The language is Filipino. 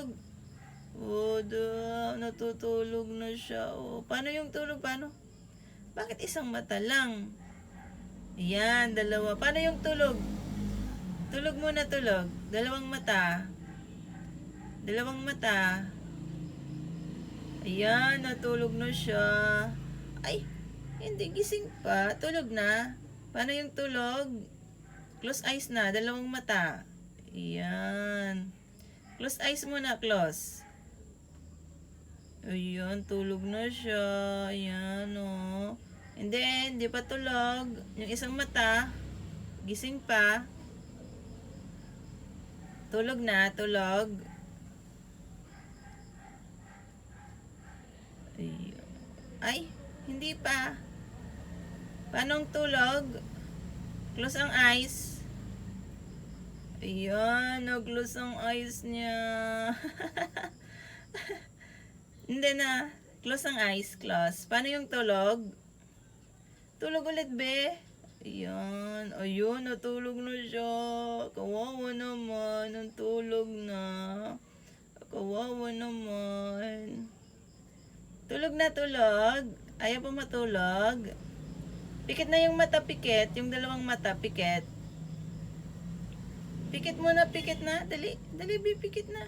tulog. Oh, da, natutulog na siya. Oh, paano yung tulog? Paano? Bakit isang mata lang? Ayan, dalawa. Paano yung tulog? Tulog muna, tulog. Dalawang mata. Dalawang mata. Ayan, natulog na siya. Ay, hindi, gising pa. Tulog na. Paano yung tulog? Close eyes na, dalawang mata. Ayan. Close eyes muna, close. Ayan, tulog na siya. Ayan, oh. Hindi, hindi pa tulog. Yung isang mata, gising pa. Tulog na, tulog. Ay, hindi pa. Paano tulog? Close ang eyes. Ayan, nag-close ang eyes niya. Hindi na. Close ang eyes, close. Paano yung tulog? Tulog ulit, be. Ayan. Ayun, natulog na siya. Kawawa naman. Ang tulog na. Kawawa naman. Tulog na tulog. Ayaw pa matulog. Pikit na yung mata, pikit. Yung dalawang mata, pikit. Pikit mo na, pikit na. Dali, dali, be, pikit na.